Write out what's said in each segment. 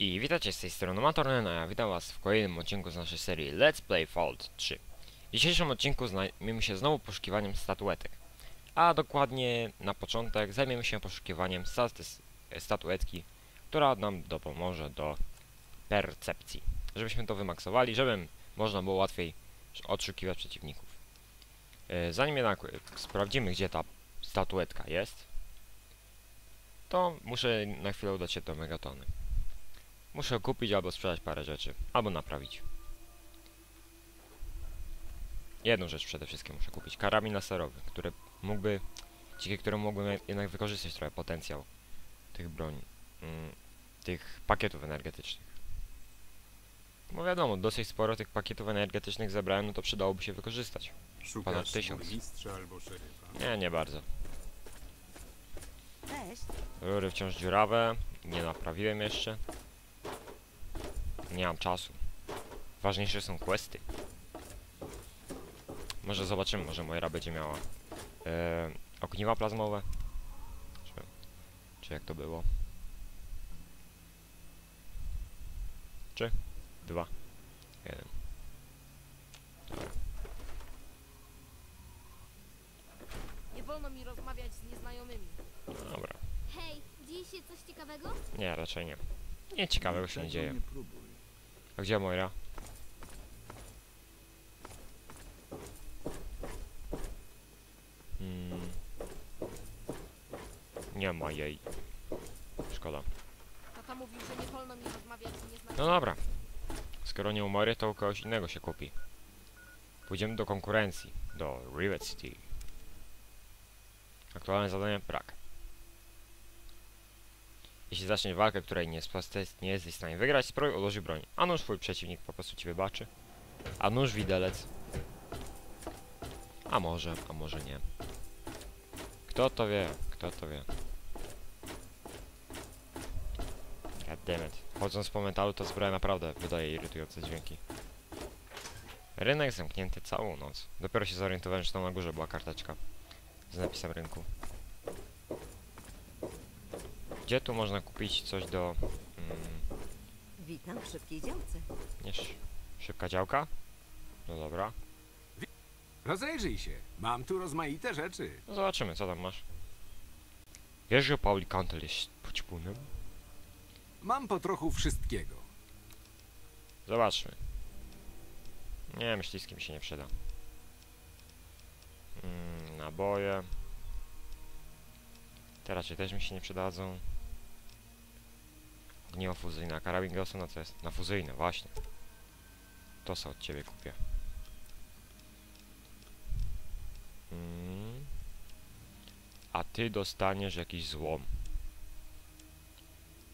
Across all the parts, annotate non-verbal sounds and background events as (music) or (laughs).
I witajcie z tej strony Matornena, ja witam was w kolejnym odcinku z naszej serii Let's Play Fault 3. W dzisiejszym odcinku zajmiemy się znowu poszukiwaniem statuetek. A dokładnie na początek zajmiemy się poszukiwaniem statuetki, która nam dopomoże do percepcji. Żebyśmy to wymaksowali, żeby można było łatwiej odszukiwać przeciwników. E, Zanim jednak sprawdzimy gdzie ta statuetka jest, to muszę na chwilę udać się do Megatony. Muszę kupić albo sprzedać parę rzeczy, albo naprawić. Jedną rzecz przede wszystkim muszę kupić. Karabin laserowy, który mógłby, dzięki któremu mógłbym jednak wykorzystać trochę potencjał tych broni, mm, tych pakietów energetycznych. Bo wiadomo, dosyć sporo tych pakietów energetycznych zebrałem, no to przydałoby się wykorzystać. Ponad tysiąc. Nie, nie bardzo. Rury wciąż dziurawe, nie naprawiłem jeszcze. Nie mam czasu. Ważniejsze są questy. Może zobaczymy, może Moira będzie miała e, ogniwa plazmowe. Czy, czy jak to było? Czy? Dwa. Jeden. Dobra. Nie wolno mi rozmawiać z nieznajomymi. Dobra. Hej, dzieje się coś ciekawego? Nie, raczej nie. Nie ciekawego się nie dzieje. Nie próbuj. A gdzie Moira? Hmm. Nie ma jej. Szkoda. Tata mówił, że nie wolno mi rozmawiać z No dobra. Skoro nie u Moiry, to u kogoś innego się kupi. Pójdziemy do konkurencji. Do Rivet City. Aktualne zadanie brak. Jeśli zaczniesz walkę, której nie, jest- nie jesteś w stanie wygrać, spróbuj odłożyć broń. A nuż twój przeciwnik po prostu ci wybaczy. A nóż widelec. A może, a może nie. Kto to wie? Kto to wie? Goddammit. Chodząc po metalu, to zbroja naprawdę wydaje irytujące dźwięki. Rynek zamknięty całą noc. Dopiero się zorientowałem, że tam na górze była karteczka z napisem rynku. Gdzie tu można kupić coś do... Mm, Witam w szybkiej działce. nie sz szybka działka? No dobra. Rozejrzyj się. Mam tu rozmaite rzeczy. No zobaczymy, co tam masz. Wiesz, że Pauli Kantel jest poćpunem? Mam po trochu wszystkiego. Zobaczmy. Nie, myśliski mi się nie przyda. Mm, naboje. Te raczej też mi się nie przydadzą. Ogniwo fuzyjne, a karabin Gaussa na co jest? Na fuzyjne, właśnie. To co od ciebie kupię. Mm. A ty dostaniesz jakiś złom.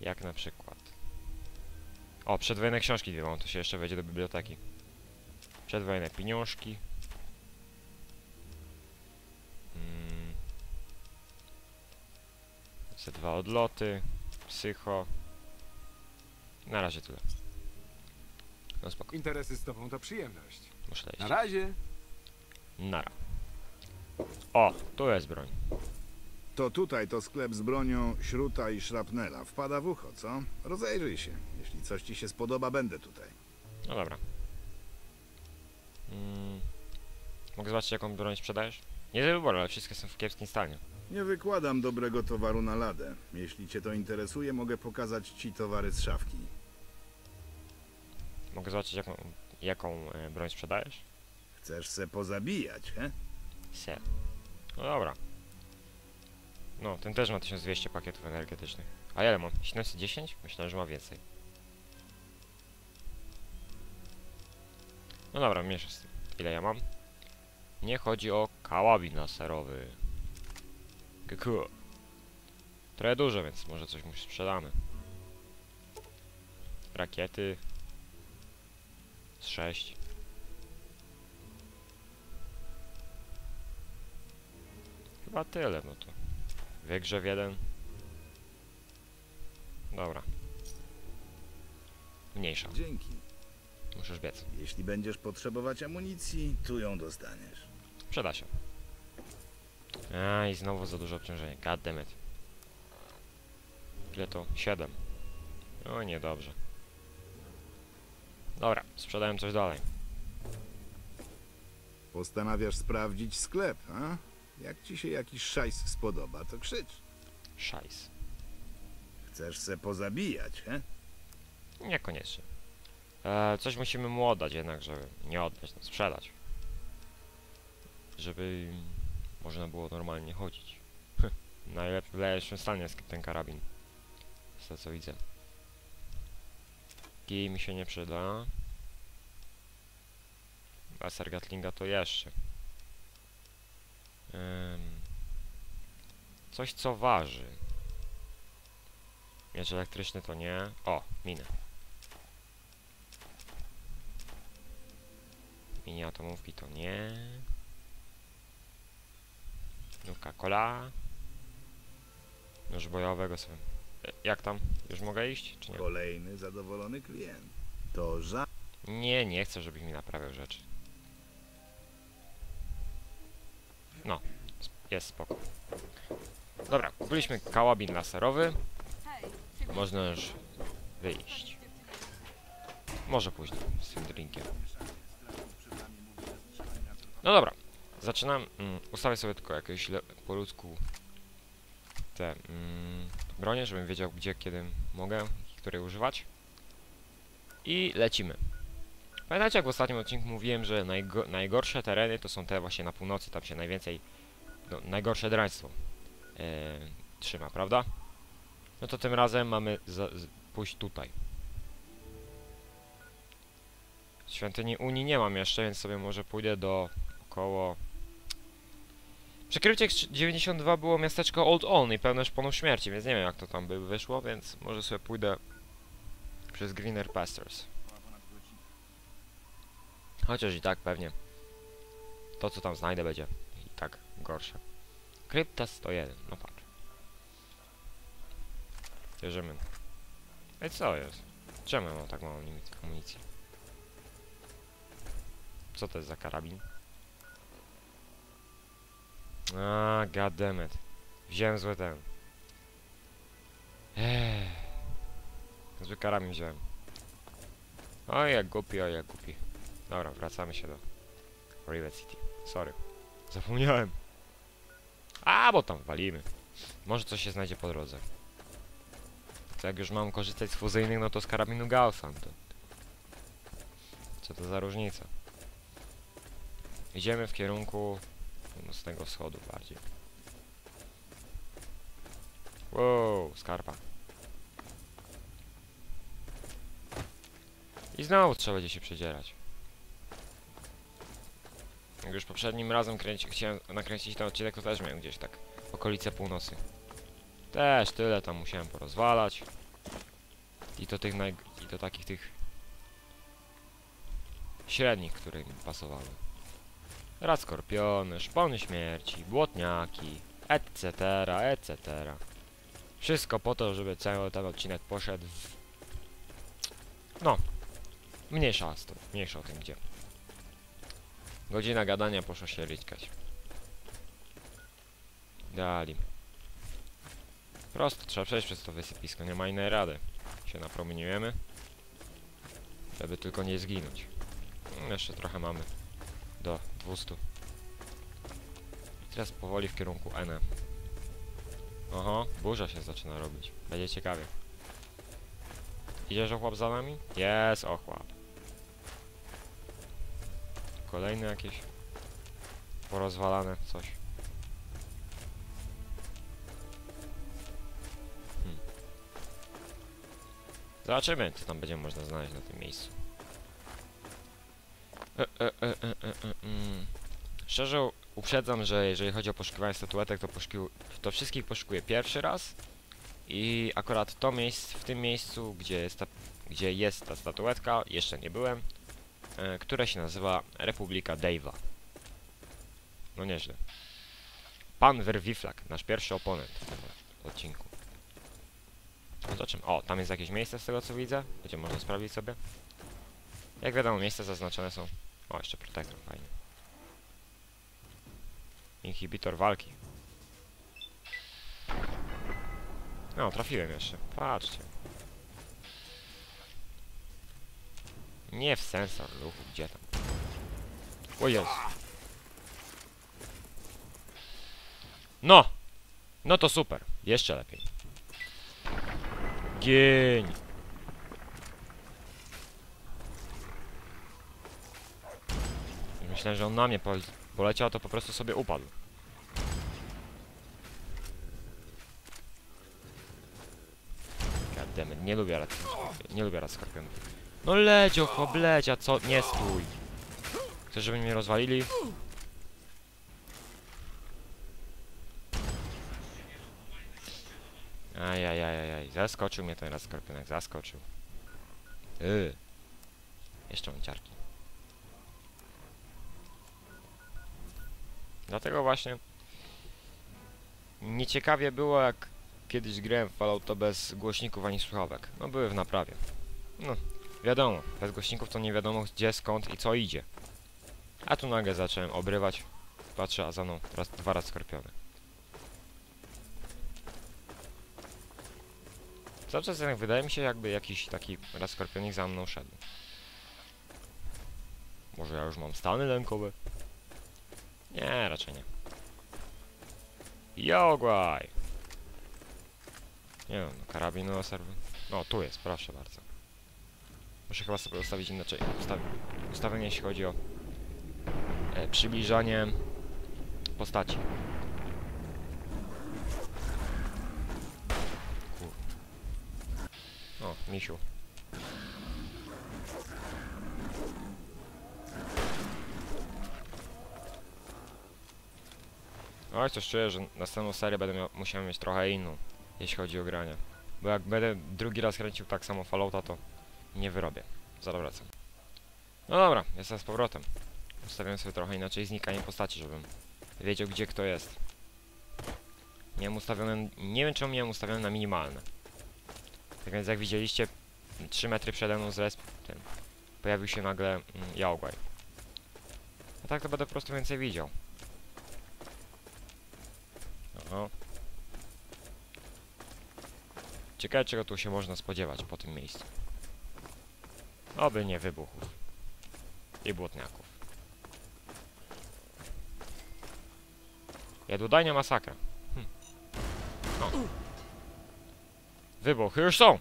Jak na przykład. O, przedwojenne książki dwie mam, to się jeszcze wejdzie do biblioteki. Przedwojenne pieniążki. Mm. Te dwa odloty. Psycho. Na razie tyle. No spoko, Interesy z tobą to przyjemność. muszę Na lecieć. razie. Nara. O, tu jest broń. To tutaj to sklep z bronią, śruta i szrapnela. Wpada w ucho, co? Rozejrzyj się. Jeśli coś ci się spodoba, będę tutaj. No dobra. Mm. Mogę zobaczyć jaką broń sprzedajesz? Nie do wyboru, ale wszystkie są w kiepskim stanie. Nie wykładam dobrego towaru na ladę. Jeśli cię to interesuje, mogę pokazać ci towary z szafki. Mogę zobaczyć jaką, jaką e, broń sprzedajesz? Chcesz se pozabijać, he? Se. No dobra. No, ten też ma 1200 pakietów energetycznych. A ile mam? 710? Myślałem, że ma więcej. No dobra, mniejsza z tym. Ile ja mam? Nie chodzi o kałabin laserowy. Kuku. Trochę dużo, więc może coś mu sprzedamy. Rakiety. Z 6. Chyba tyle, no to. Wygrzew jeden. Dobra. Mniejsza. Dzięki. Muszę już biec. Jeśli będziesz potrzebować amunicji, tu ją dostaniesz. Przyda się. A i znowu za duże obciążenie. God damn it. Ile to? 7. No No niedobrze. Dobra, sprzedałem coś dalej. Postanawiasz sprawdzić sklep, a? Jak ci się jakiś szajs spodoba, to krzycz. Szajs. Chcesz se pozabijać, he? Niekoniecznie. E, coś musimy mu oddać jednak, żeby nie oddać, no sprzedać. Żeby można było normalnie chodzić. (laughs) W lepszym stanie jest ten karabin. Z tego co widzę. Kij mi się nie przyda. Laser Gatlinga to jeszcze. Ym, coś co waży. Miecz elektryczny to nie. O, minę. Mini atomówki to nie. Coca-Cola. Nóż bojowego sobie. Jak tam? Już mogę iść? Czy nie? Kolejny zadowolony klient. To ża... Nie, nie chcę, żebyś mi naprawiał rzeczy. No, jest spoko. Dobra, kupiliśmy kałabin laserowy. Można już wyjść. Może później z tym drinkiem. No dobra, zaczynam. Mm, ustawię sobie tylko jakieś po ludzku te mm, bronie, żebym wiedział gdzie, kiedy mogę i której używać. I lecimy. Pamiętacie jak w ostatnim odcinku mówiłem, że najgo najgorsze tereny to są te właśnie na północy, tam się najwięcej, no, najgorsze draństwo e, trzyma, prawda? No to tym razem mamy pójść tutaj. Świątyni Unii nie mam jeszcze, więc sobie może pójdę do około... Przykrycie 92 było miasteczko Old Olney i pełne szponów śmierci, więc nie wiem jak to tam by wyszło, więc może sobie pójdę przez Greener Pastures. Chociaż i tak pewnie to co tam znajdę będzie i tak gorsze. Krypta 101, no patrz. Bierzemy. Ej, co jest? Czemu mam tak mało amunicji? Co to jest za karabin? A, goddammit. Wziąłem zły ten. Eee. Zły karabin wziąłem. Oj, jak głupi, oj, jak głupi. Dobra, wracamy się do Rivet City. Sorry. Zapomniałem. A, bo tam walimy. Może coś się znajdzie po drodze. To jak już mam korzystać z fuzyjnych, no to z karabinu Gaussa. To... Co to za różnica? Idziemy w kierunku północnego wschodu bardziej. Wow, skarpa. I znowu trzeba będzie się przedzierać. Jak już poprzednim razem kręci, chciałem nakręcić ten odcinek, to też miałem gdzieś tak okolice północy. Też tyle tam musiałem porozwalać. I to tych naj... i to takich tych średnich, które mi pasowały. Raz skorpiony, szpony śmierci, błotniaki, etc., etc. Wszystko po to, żeby cały ten odcinek poszedł w... No. Mniejsza z tym, mniejsza o tym gdzie. Godzina gadania poszła się ryćkać. Dali. Prosto, trzeba przejść przez to wysypisko, nie ma innej rady. Się napromieniujemy. Żeby tylko nie zginąć. Mm, Jeszcze trochę mamy. Do 200. I teraz powoli w kierunku N. Oho, burza się zaczyna robić. Będzie ciekawie. Idziesz ochłap za nami? Jest ochłap. Kolejne jakieś porozwalane coś. Hmm. Zobaczymy, co tam będzie można znaleźć na tym miejscu. E, e, e, e, e, e, mm. Szczerze uprzedzam, że jeżeli chodzi o poszukiwanie statuetek, to, to wszystkich poszukuję pierwszy raz. I akurat to miejsce, w tym miejscu, gdzie jest ta, gdzie jest ta statuetka, jeszcze nie byłem e, które się nazywa Republika Dave'a. No nieźle. Pan Werwiflak, nasz pierwszy oponent w tym odcinku. To czym? O, tam jest jakieś miejsce z tego co widzę. Będzie można sprawdzić sobie. Jak wiadomo, miejsca zaznaczone są. O, jeszcze protektor, fajnie. Inhibitor walki. No, trafiłem jeszcze. Patrzcie. Nie w sensor ruchu, gdzie tam? O Jezu. No! No to super. Jeszcze lepiej. Gień. Myślałem, że on na mnie pol poleciał, to po prostu sobie upadł. Goddammit, nie lubię raz, nie lubię raz skorpionów. No leć, chłop, leć, co? Nie stój. Chcesz, żeby mnie rozwalili? Ajajajajaj, zaskoczył mnie ten raz skorpionek, zaskoczył. Yy. Jeszcze mam ciarki. Dlatego właśnie nieciekawie było jak kiedyś grałem w Fallouta bez głośników ani słuchawek. No były w naprawie. No, wiadomo, bez głośników to nie wiadomo gdzie, skąd i co idzie. A tu nagle zacząłem obrywać. Patrzę, a za mną raz, dwa razy skorpiony. Cały czas wydaje mi się jakby jakiś taki raz skorpionik za mną szedł. Może ja już mam stany lękowe? Nie, raczej nie. Jogłaj! Nie wiem, no, karabin serwy. No, tu jest, proszę bardzo. Muszę chyba sobie ustawić inaczej. Ustawi ustawienie jeśli chodzi o e, przybliżanie postaci. Kur... O, misiu. Oj, coś czuję, że następną serię będę miał, musiał mieć trochę inną, jeśli chodzi o granie. Bo jak będę drugi raz kręcił tak samo Fallouta, to nie wyrobię. Zaraz wracam. No dobra, jestem z powrotem. Ustawiłem sobie trochę inaczej znikanie postaci, żebym wiedział gdzie kto jest. Miałem ustawione, nie wiem czemu miałem ustawione na minimalne. Tak więc jak widzieliście, 3 metry przede mną z resp, pojawił się nagle mm, Yaogwaj. A tak to będę po prostu więcej widział. Oho. Ciekawe czego tu się można spodziewać po tym miejscu. Oby nie wybuchów. I błotniaków. Jadłodajnia masakra. Hm. No. Wybuchy już są!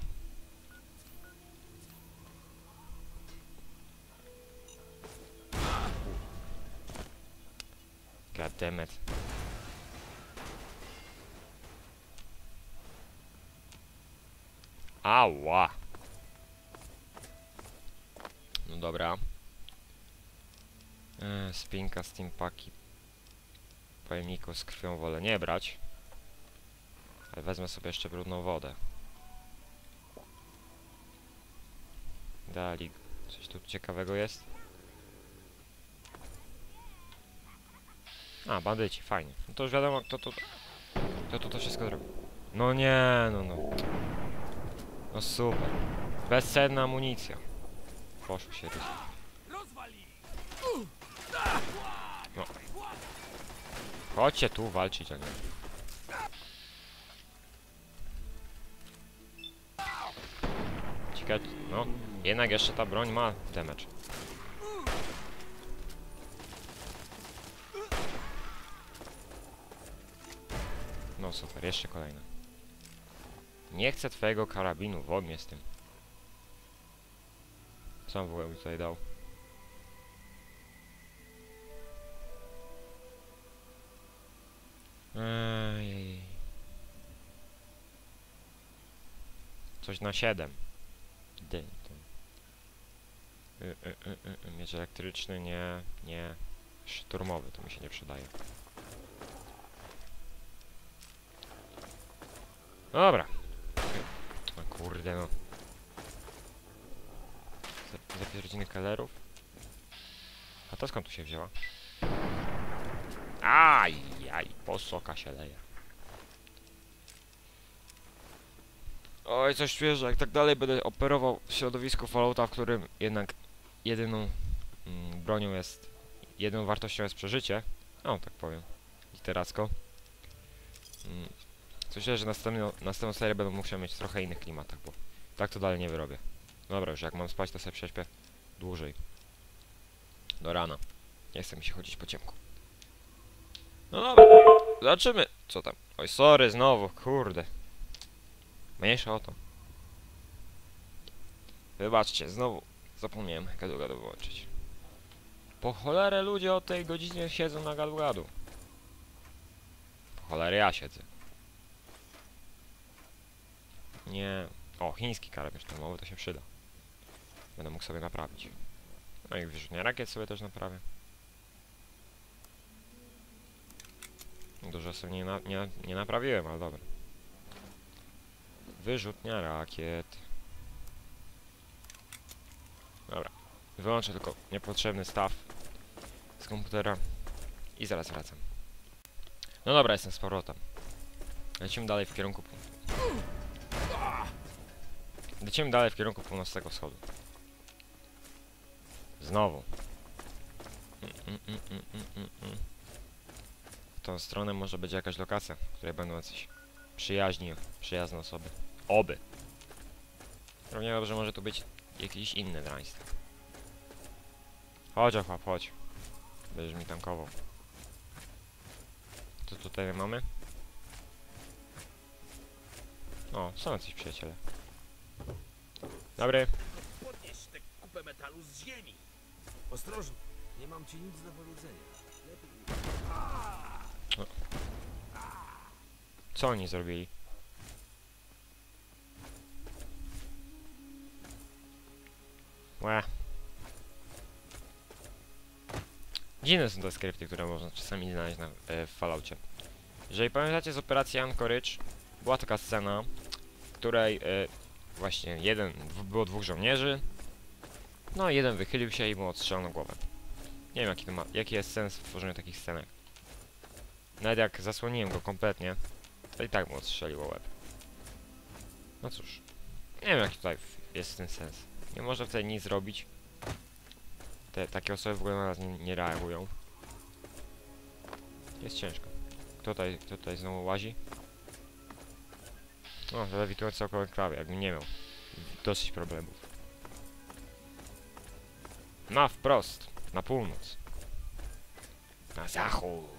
God damn it. Ała! No dobra. E, spinka, steampaki. Pojemników z krwią wolę nie brać. Ale wezmę sobie jeszcze brudną wodę. Dali. Coś tu ciekawego jest? A, bandyci, fajnie. No to już wiadomo, kto to... Kto to, to wszystko zrobił. No nie, no no. No super. Bezcenna amunicja. Poszło się rys. No. Chodźcie tu walczyć, a nie. Ciekawe, no. Jednak jeszcze ta broń ma damage. No super, jeszcze kolejne. Nie chcę twojego karabinu, w mnie z tym. On w ogóle mi tutaj dał? Ej. Coś na 7. Dy, to. Y, y, y, y, y, miecz elektryczny, nie, nie. Szturmowy, to mi się nie przydaje. Dobra. Kurde no. Za- Zapierdziny kalerów. A to skąd tu się wzięła? Aj, aj, posoka się leje. Oj, coś czuję, że jak tak dalej będę operował w środowisku Fallouta, w którym jednak jedyną mm, bronią jest, jedyną wartością jest przeżycie, o tak powiem, literacko, mm, coś czuję, że następną, następną serię będę musiał mieć trochę innych klimatach, bo tak to dalej nie wyrobię. Dobra, już jak mam spać, to sobie prześpię dłużej. Do rana. Nie chce mi się chodzić po ciemku. No dobra, zobaczymy. Co tam? Oj, sorry, znowu, kurde. Mniejsza o to. Wybaczcie, znowu zapomniałem gadu-gadu wyłączyć. Po cholerę ludzie o tej godzinie siedzą na gadu-gadu. Po cholerę ja siedzę. Nie. O, chiński karabin szturmowy to się przyda. Będę mógł sobie naprawić. No i wyrzutnie rakiet sobie też naprawię. Dużo sobie nie, na, nie, nie naprawiłem, ale dobra. Wyrzutnia rakiet. Dobra. Wyłączę tylko niepotrzebny staw z komputera i zaraz wracam. No dobra, jestem z powrotem. Lecimy dalej w kierunku pół- Lecimy dalej w kierunku północnego wschodu. Znowu. Mm, mm, mm. W tą stronę może być jakaś lokacja, w której będą jacyś przyjaźni, przyjazne osoby. Oby. Równie dobrze może tu być jakiś inny draństwo. Chodź, ochłap, chodź. Będziesz mi tankował. Co tutaj mamy? O, są jacyś przyjaciele. Dobry. Podnieś tę kupę metalu z ziemi. Ostrożnie, nie mam ci nic do powiedzenia. Lepiej... Co oni zrobili? Łe. Dziwne są te skrypty, które można czasami znaleźć na, e, w Falloutie. Jeżeli pamiętacie z operacji Anchorage, była taka scena, w której e, właśnie jeden, było dwóch żołnierzy, no jeden wychylił się i mu odstrzał na głowę. Nie wiem jaki, ma, jaki jest sens w tworzeniu takich scenek. Nawet jak zasłoniłem go kompletnie, to i tak mu odstrzeliło łeb. No cóż. Nie wiem jaki tutaj jest ten sens. Nie można wtedy nic zrobić. Te takie osoby w ogóle na nas nie, nie reagują. Jest ciężko. Kto tutaj, kto tutaj znowu łazi? O, lewitujący około enklawy, jakbym nie miał dosyć problemów. Na wprost, na północ. Na zachód.